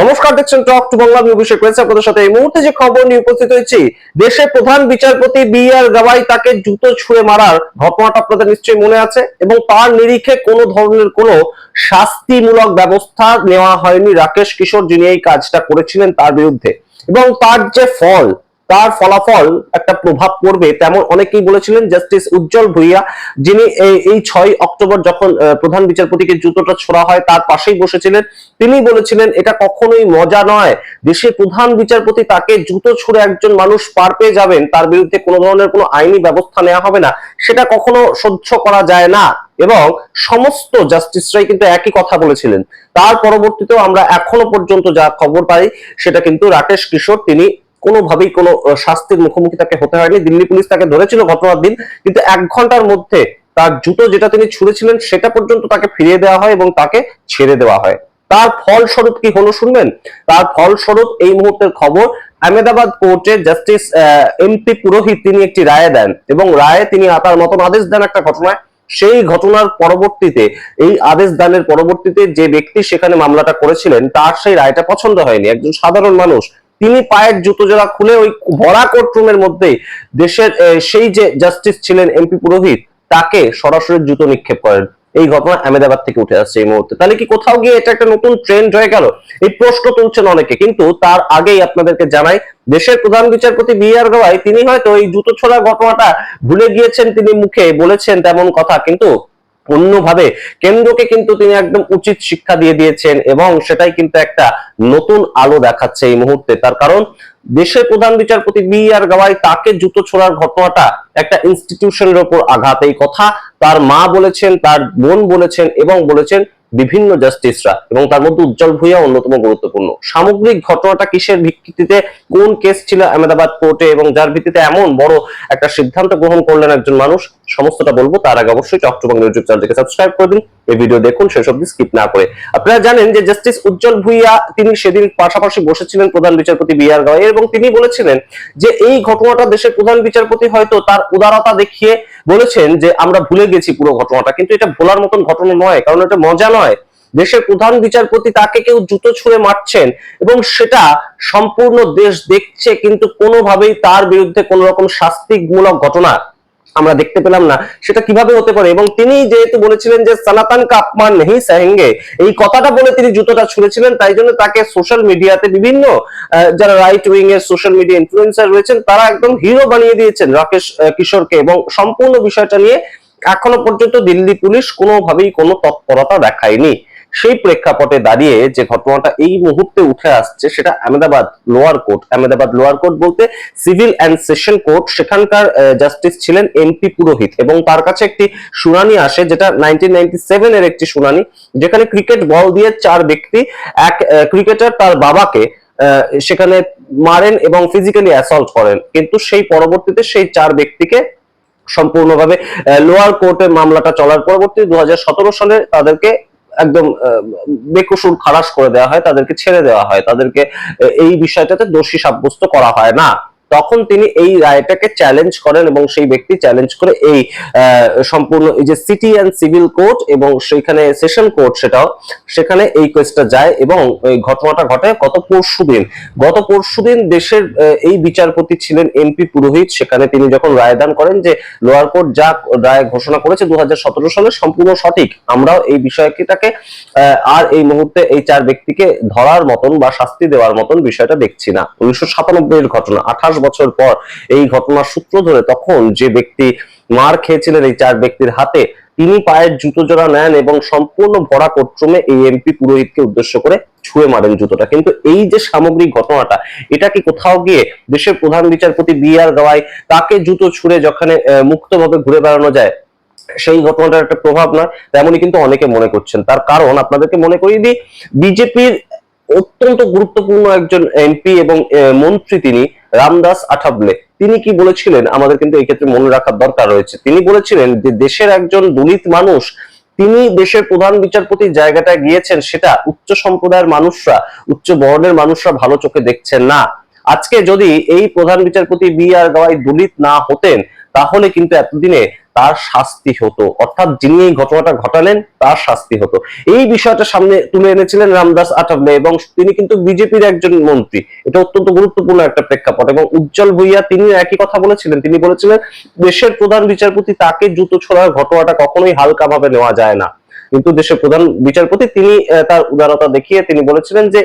নমস্কার, দেখছেন টক টু বাংলা আমি অভিষেক রয়েছে আপনাদের সাথে এই মুহূর্তে যে খবর নিয়ে উপস্থিত হয়েছি, দেশের প্রধান বিচারপতি বি আর গাওয়াই তাকে জুতো ছুঁড়ে মারার ঘটনাটা আপনাদের নিশ্চয়ই মনে আছে এবং তার নিরিখে কোনো ধরনের কোনো শাস্তিমূলক ব্যবস্থা নেওয়া হয়নি রাকেশ কিশোর, যিনি এই কাজটা করেছিলেন তার বিরুদ্ধে। এবং তার যে ফল তার ফলাফল একটা প্রভাব পড়বে, তেমন অনেকেই বলেছিলেন জাস্টিস উজ্জ্বল ভুইয়া, যিনি এই- ছয় অক্টোবর যখন প্রধান বিচারপতিকে জুতোটা ছোড়া হয়, তার পাশেই বসেছিলেন। তিনি বলেছিলেন, এটা কখনোই মজা নয়। দেশের প্রধান বিচারপতি তাকে জুতো ছুড়ে একজন মানুষ পার পেয়ে যাবেন, তার বিরুদ্ধে কোনো ধরনের কোনো আইনি ব্যবস্থা নেওয়া হবে না। সেটা কখনো সহ্য করা যায় না। এবং সমস্ত জাস্টিসরাই কিন্তু একই কথা বলেছিলেন। তার পরবর্তীতেও আমরা এখনও পর্যন্ত যা খবর পাই, সেটা কিন্তু রাকেশ কিশোর, তিনি কোনোভাবেই কোনো শাস্তির মুখোমুখি তাকে হতে হয়নি। দিল্লি পুলিশ তাকে ধরেছিল ঘটনার দিন, কিন্তু এক ঘণ্টার মধ্যে তার জুতো যেটা তিনি ছুঁড়েছিলেন সেটা পর্যন্ত তাকে ফিরিয়ে দেওয়া হয় এবং তাকে ছেড়ে দেওয়া হয়। তার ফলস্বরূপ কি হলো শুনবেন? তার ফলস্বরূপ এই মুহূর্তের খবর, আহমেদাবাদ কোর্টে জাস্টিস এমপি পুরোহিত তিনি একটি রায় দেন এবং রায়ে তিনি তার মতন আদেশ দেন একটা ঘটনায়। সেই ঘটনার পরবর্তীতে, এই আদেশ দানের পরবর্তীতে যে ব্যক্তি সেখানে মামলাটা করেছিলেন, তার সেই রায়টা পছন্দ হয়নি। একজন সাধারণ মানুষ তিনি পায়ের জুতো জোড়া খুলে ওই ভরা কোর্টরুমের মধ্যেই দেশের সেই যে জাস্টিস ছিলেন এমপি পুরোহিত, তাকে সরাসরি জুতো নিক্ষেপ করেন। এই ঘটনা আহমেদাবাদ থেকে উঠে আসছে এই মুহূর্তে। তাহলে কি কোথাও গিয়ে এটা একটা নতুন ট্রেন্ড হয়ে গেল? এই প্রশ্ন তুলছেন অনেকে, কিন্তু তার আগেই আপনাদেরকে জানাই, দেশের প্রধান বিচারপতি বি আর গওয়াই তিনি হয়তো এই জুতো ছোড়া ঘটনাটা ভুলে গিয়েছেন তিনি মুখে বলেছেন তেমন কথা, কিন্তু অন্যভাবে কেন্দ্রকে কিন্তু তিনি একদম উচিত শিক্ষা দিয়ে দিয়েছেন এবং সেটাই কিন্তু একটা নতুন আলো দেখাচ্ছে এই মুহূর্তে। তার কারণ দেশের প্রধান বিচারপতি বি আর গাওয়াই তাকে জুতো ছোড়ার ঘটনাটা একটা ইনস্টিটিউশনের ওপর আঘাত। এই কথা তার মা বলেছেন, তার বোন বলেছেন এবং বলেছেন বিভিন্ন জাস্টিসরা এবং তার মধ্যে উজ্জ্বল ভূঁইয়া অন্যতম গুরুত্বপূর্ণ। সামগ্রিক ঘটনাটা কিসের ভিত্তিতে, কোন কেস ছিল আহমেদাবাদ কোর্টে এবং যার ভিত্তিতে এমন বড় একটা সিদ্ধান্ত গ্রহণ করলেন একজন মানুষ, সমস্তটা বলব, তার আগে অবশ্যই চট্টগ্রাম ইউটিউব চ্যানেলটিকে সাবস্ক্রাইব করে দিন। এই ভিডিও দেখুন সেসব স্কিপ না করে। আপনারা জানেন যে জাস্টিস উজ্জ্বল ভূঁইয়া, তিনি সেদিন পাশাপাশি বসেছিলেন প্রধান বিচারপতি বি আর গাওয়াই এবং তিনি বলেছিলেন যে এই ঘটনাটা দেশের প্রধান বিচারপতি হয়তো তার উদারতা দেখিয়ে বলেছেন যে আমরা ভুলে গেছি পুরো ঘটনাটা, কিন্তু এটা ভোলার মতন ঘটনা নয়, কারণ এটা মজা নয়। দেশের প্রধান বিচারপতি তাকে কেউ জুতো ছুঁড়ে মারছেন এবং সেটা সম্পূর্ণ দেশ দেখছে, কিন্তু কোনোভাবেই তার বিরুদ্ধে কোন রকম শাস্তিমূলক ঘটনা আমরা দেখতে পেলাম না, সেটা কীভাবে হতে পারে? এবং তিনি যেহেতু বলেছিলেন যে সানাতান কাপমান নেহি সাহেঙ্গে। এই কথাটা বলে তিনি জুতোটা ছুঁড়েছিলেন, তাই জন্য তাকে সোশ্যাল মিডিয়াতে বিভিন্ন যারা রাইট উইং এর সোশ্যাল মিডিয়া ইনফ্লুয়েন্সার রয়েছেন, তারা একদম হিরো বানিয়ে দিয়েছেন রাকেশ কিশোরকে। এবং সম্পূর্ণ বিষয়টা নিয়ে এখনও পর্যন্ত দিল্লি পুলিশ কোনোভাবেই কোনো তৎপরতা দেখায়নি। সেই প্রেক্ষাপটে দাঁড়িয়ে যে ঘটনাটা এই মুহূর্তে উঠে আসছে সেটা Ahmedabad lower court. Ahmedabad lower court বলতে সিভিল অ্যান্ড সেশন কোর্ট, সেখানকার জাস্টিস ছিলেন এমপি পুরোহিত এবং তার কাছে একটি শুনানি আসে যেটা নাইনটিন এর একটি শুনানি যেখানে ক্রিকেট বল দিয়ে চার ব্যক্তি, এক ক্রিকেটার তার বাবাকে সেখানে মারেন এবং ফিজিক্যালি অ্যাসল্ট করেন। কিন্তু সেই পরবর্তীতে সেই চার ব্যক্তিকে সম্পূর্ণভাবে লোয়ার কোর্টে মামলাটা চলার পরবর্তী দু হাজার সতেরো সালে তাদেরকে একদম বেকসুর খালাস করে দেওয়া হয়, তাদেরকে ছেড়ে দেওয়া হয়, তাদেরকে এই বিষয়টাতে দোষী সাব্যস্ত করা হয় না। তখন তিনি এই রায়টাকে চ্যালেঞ্জ করেন এবং সেই ব্যক্তি চ্যালেঞ্জ করে এই সম্পূর্ণ এই যে সিটি অ্যান্ড সিভিল কোর্ট এবং সেইখানে সেশন কোর্ট সেটাও সেখানে এই কেসটা যায় এবং এই ঘটনাটা ঘটে গত পরশু দিন। গত পরশু দিন দেশের এই বিচারপতি ছিলেন এমপি পুরোহিত। সেখানে তিনি যখন রায়দান করেন যে লোয়ার কোর্ট যা রায় ঘোষণা করেছে দু হাজার সতেরো সালে সম্পূর্ণ সঠিক আমরাও এই বিষয়টাকে আহ, আর এই মুহূর্তে এই চার ব্যক্তিকে ধরার মতন বা শাস্তি দেওয়ার মতন বিষয়টা দেখছি না। উনিশশো সাতানব্বই এর ঘটনা আঠাশ বছর পর এই ঘটনার সূত্র ধরে তখন যে ব্যক্তি মার খেয়েছিলেন, এই চার ব্যক্তির হাতে তিনি পায়ের জুতো জোড়া নেন এবং সম্পূর্ণ ভরা কোট্রুমে এই এমপি পুরোহিতকে উদ্দেশ্য করে ছুঁয়ে মারেন জুতোটা। কিন্তু এই যে সামগ্রিক ঘটনাটা, এটা কি কোথাও গিয়ে দেশের প্রধান বিচারপতি বি আর গাওয়াই তাকে জুতো ছুঁড়ে যখন মুক্তভাবে ঘুরে বেড়ানো যায়, সেই ঘটনাটার একটা প্রভাব নয়? তেমনই কিন্তু অনেকে মনে করছেন। তার কারণ আপনাদেরকে মনে করিয়ে দিই, বিজেপির অত্যন্ত গুরুত্বপূর্ণ একজন এমপি এবং মন্ত্রী তিনি, রামদাস আঠাবলে। তিনি কি বলেছিলেন? আমাদের কিন্তু এই ক্ষেত্রে মনে রাখার দরকার রয়েছে। তিনি বলেছিলেন যে, দেশের একজন দলিত মানুষ, তিনি দেশের প্রধান বিচারপতির জায়গাটায় গিয়েছেন, সেটা উচ্চ সম্প্রদায়ের মানুষরা, উচ্চ বর্ণের মানুষরা ভালো চোখে দেখছেন না। আজকে যদি এই প্রধান বিচারপতি বি আর গাওয়াই দলিত না হতেন তাহলে কিন্তু এতদিনে তার শাস্তি হতো। অর্থাৎ যিনি এই ঘটনাটা ঘটালেন, তার শাস্তি হতো। এই বিষয়টা সামনে তুলে এনেছিলেন রামদাস আঠাবলে এবং তিনি কিন্তু বিজেপির একজন মন্ত্রী। এটা অত্যন্ত গুরুত্বপূর্ণ একটা প্রেক্ষাপট এবং উজ্জ্বল ভুইয়া, তিনি একই কথা বলেছিলেন। তিনি বলেছিলেন, দেশের প্রধান বিচারপতি তাকে জুতো ছোড়ার ঘটনাটা কখনোই হালকা ভাবে নেওয়া যায় না। কিন্তু দেশের প্রধান বিচারপতি, তিনি তার উদারতা দেখিয়ে তিনি বলেছিলেন যে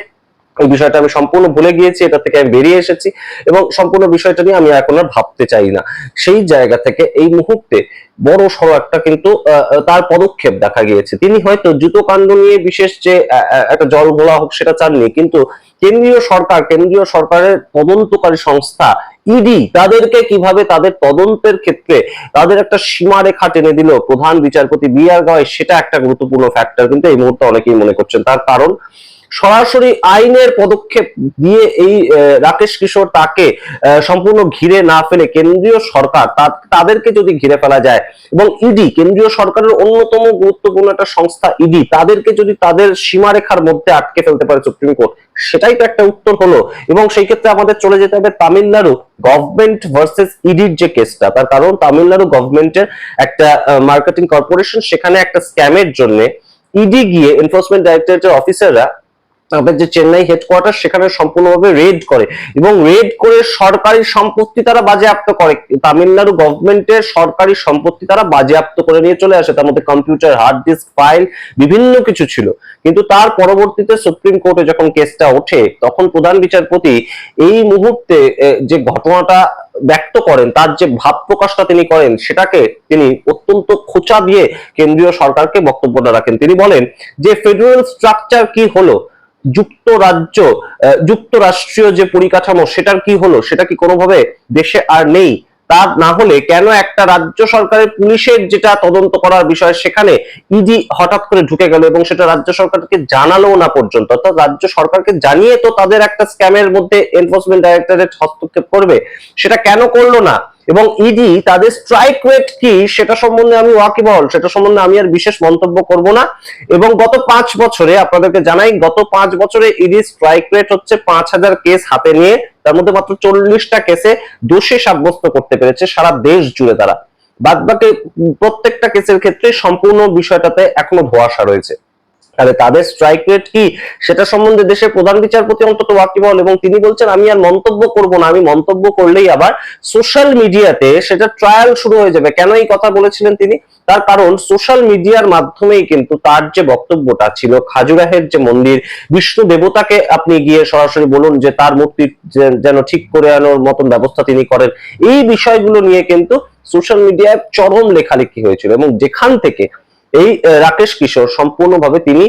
এই বিষয়টা আমি সম্পূর্ণ ভুলে গিয়েছি, এটা থেকে আমি বেরিয়ে এসেছি এবং সম্পূর্ণ বিষয়টা নিয়ে আমি এখন আর ভাবতে চাই না। সেই জায়গা থেকে এই মুহূর্তে বড় সড়ো একটা কিন্তু তার পদক্ষেপ দেখা গিয়েছে। তিনি হয়তো জুতো কাণ্ড নিয়ে বিশেষ যে একটা জল ঘোলা হোক সেটা চাননি, কিন্তু কেন্দ্রীয় সরকার, কেন্দ্রীয় সরকারের তদন্তকারী সংস্থা ইডি তাদেরকে কীভাবে তাদের তদন্তের ক্ষেত্রে তাদের একটা সীমারেখা টেনে দিল, প্রধান বিচারপতি বি আর গাওয়াই, সেটা একটা গুরুত্বপূর্ণ ফ্যাক্টর কিন্তু এই মুহূর্তে অনেকেই মনে করছেন। তার কারণ সরাসরি আইনের পদক্ষেপ দিয়ে এই রাকেশ কিশোর তাকে সম্পূর্ণ ঘিরে না ফেলে কেন্দ্রীয় সরকার তাদেরকে যদি ঘিরে ফেলা যায় এবং ইডি কেন্দ্রীয় সরকারের অন্যতম গুরুত্বপূর্ণ একটা সংস্থা ইডি তাদেরকে যদি তাদের সীমারেখার মধ্যে আটকে ফেলতে পারে সুপ্রিম কোর্ট সেটাই তো একটা উত্তর হলো। এবং সেই ক্ষেত্রে আমাদের চলে যেতে হবে তামিলনাড়ু গভর্নমেন্ট ভার্সেস ইডির যে কেসটা তার কারণ তামিলনাড়ু গভর্নমেন্টের একটা মার্কেটিং কর্পোরেশন সেখানে একটা স্ক্যামের জন্য ইডি গিয়ে এনফোর্সমেন্ট ডাইরেক্টরেটের অফিসাররা আমাদের যে চেন্নাই হেডকোয়ার্টার সেখানে সম্পূর্ণভাবে রেড করে এবং রেড করে সরকারি সম্পত্তি তারা বাজেয়াপ্ত করে। তামিলনাড়ু গভর্নমেন্টের সরকারি সম্পত্তি তারা বাজেয়াপ্ত করে নিয়ে চলে আসে। তার মধ্যে কম্পিউটার হার্ড ডিস্ক ফাইল বিভিন্ন কিছু ছিল। কিন্তু তার পরবর্তীতে সুপ্রিম কোর্টে যখন কেসটা ওঠে, তখন প্রধান বিচারপতি এই মুহূর্তে যে ঘটনাটা ব্যক্ত করেন, তার যে ভাব প্রকাশটা তিনি করেন, সেটাকে তিনি অত্যন্ত খোঁচা দিয়ে কেন্দ্রীয় সরকারকে বক্তব্যটা রাখেন। তিনি বলেন যে ফেডারেল স্ট্রাকচার কি হলো? যুক্তরাজ্য যুক্তরাষ্ট্রীয় যে পরিকাঠামো, সেটার কি হলো? সেটা কি কোনোভাবে দেশে আর নেই? তা না হলে কেন একটা রাজ্য সরকারের পুলিশের যেটা তদন্ত করার বিষয়, সেখানে ইডি হঠাৎ করে ঢুকে গেল এবং সেটা রাজ্য সরকারকে জানালো না পর্যন্ত। অর্থাৎ রাজ্য সরকারকে জানিয়ে তো তাদের একটা স্ক্যামের মধ্যে এনফোর্সমেন্ট ডাইরেক্টরেট হস্তক্ষেপ করবে। সেটা কেন করল না? এবং ইডি তাদের স্ট্রাইক রেট কি সেটা সম্বন্ধে আমি ওয়াকিবহল, সেটা সম্বন্ধে আমি আর বিশেষ মন্তব্য করব না। এবং গত পাঁচ বছরে আপনাদেরকে জানাই, গত পাঁচ বছরে ইডি স্ট্রাইক রেট হচ্ছে পাঁচ হাজার কেস হাতে নিয়ে, তার মধ্যে মাত্র চল্লিশটা কেসে দোষী সাব্যস্ত করতে পেরেছে সারা দেশ জুড়ে তারা। বাদ বাকি প্রত্যেকটা কেসের ক্ষেত্রে সম্পূর্ণ বিষয়টাতে এখনও ধোয়াশা রয়েছে। তাহলে তাদের স্ট্রাইক রেট কি? সেটা সম্বন্ধে দেশের প্রধান বিচারপতি অন্তত ওয়াকিবহল এবং তিনি বলছেন, আমি আর মন্তব্য করব না, আমি মন্তব্য করলেই আবার সোশ্যাল মিডিয়াতে সেটা ট্রায়াল শুরু হয়ে যাবে। কেন এই কথা বলেছিলেন তিনি? তার কারণ সোশ্যাল মিডিয়ার মাধ্যমেই কিন্তু তার যে বক্তব্যটা ছিল, খাজুরাহের যে মন্দির, বিষ্ণু দেবতাকে আপনি গিয়ে সরাসরি বলুন যে তার মূর্তি যেন ঠিক করে আনোর মতন ব্যবস্থা তিনি করেন। এই বিষয়গুলো নিয়ে কিন্তু সোশ্যাল মিডিয়ায় চরম লেখালেখি হয়েছিল এবং যেখান থেকে এই রাকেশ কিশোর সম্পূর্ণভাবে তিনি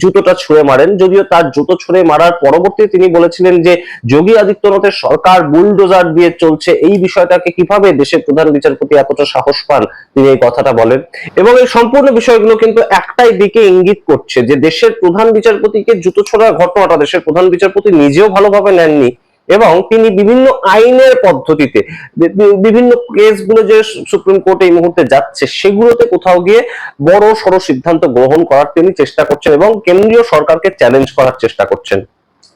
জুতোটা ছুঁড়ে মারেন। যদিও তার জুতো ছুঁড়ে মারার পরবর্তী তিনি বলেছিলেন যে, যোগী আদিত্যনাথের সরকার বুলডোজার দিয়ে চলছে। এই বিষয়টাকে কীভাবে দেশের প্রধান বিচারপতি এতটা সাহস পান, তিনি এই কথাটা বলেন। এবং এই সম্পূর্ণ বিষয়গুলো কিন্তু একটাই দিকে ইঙ্গিত করছে যে, দেশের প্রধান বিচারপতিকে জুতো ছোড়ার ঘটনাটা দেশের প্রধান বিচারপতি নিজেও ভালোভাবে নেননি। এবং তিনি বিভিন্ন আইনের পদ্ধতিতে বিভিন্ন কেসগুলো যে সুপ্রিম কোর্ট এই মুহূর্তে যাচ্ছে, সেগুলোতে কোথাও গিয়ে বড় সড় সিদ্ধান্ত গ্রহণ করার তিনি চেষ্টা করছেন এবং কেন্দ্রীয় সরকারকে চ্যালেঞ্জ করার চেষ্টা করছেন।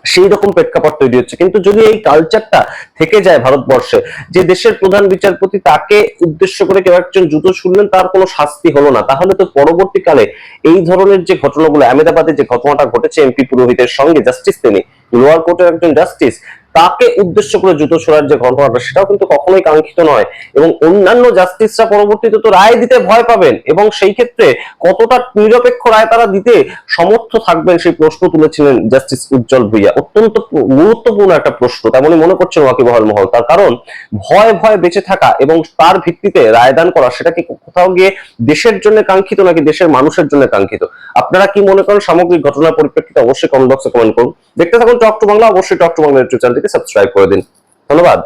সেই রকম প্রেক্ষাপট তৈরি হচ্ছে। কিন্তু যদি এই কালচারটা থেকে যায় ভারতবর্ষে, যে দেশের প্রধান বিচারপতি তাকে উদ্দেশ্য করে কেউ একজন জুতো শুনলেন তার কোনো শাস্তি হলো না। তাহলে তো পরবর্তীকালে এই ধরনের যে ঘটনাগুলো, আহমেদাবাদে যে ঘটনাটা ঘটেছে এমপি পুরোহিতের সঙ্গে জাস্টিস তিনি, লোয়ার কোর্টের একজন জাস্টিস তাকে উদ্দেশ্য করে জুতো ছোড়ার যে ঘটনাটা, সেটাও কিন্তু কখনোই কাঙ্ক্ষিত নয়। এবং অন্যান্য জাস্টিসরা পরবর্তীতে তো রায় দিতে ভয় পাবেন। এবং সেই ক্ষেত্রে কতটা নিরপেক্ষ রায় তারা দিতে সমর্থ থাকবেন সেই প্রশ্ন তুলেছিলেন জাস্টিস উজ্জ্বল ভুইয়া। অত্যন্ত গুরুত্বপূর্ণ একটা প্রশ্ন, তেমনই মনে করছেন ওয়াকিবহাল মহল। তার কারণ, ভয় ভয় বেঁচে থাকা এবং তার ভিত্তিতে রায়দান করা, সেটা কি কোথাও গিয়ে দেশের জন্য কাঙ্ক্ষিত নাকি দেশের মানুষের জন্য কাঙ্ক্ষিত? আপনারা কি মনে করেন সামগ্রিক ঘটনার পরিপ্রেক্ষিতে অবশ্যই কমেন্ট বক্সে কমেন্ট করুন। দেখতে থাকুন টক টু বাংলা, অবশ্যই টক টু বাংলা ইউটিউব চ্যানেলটিকে সাবস্ক্রাইব করে দিন। ধন্যবাদ।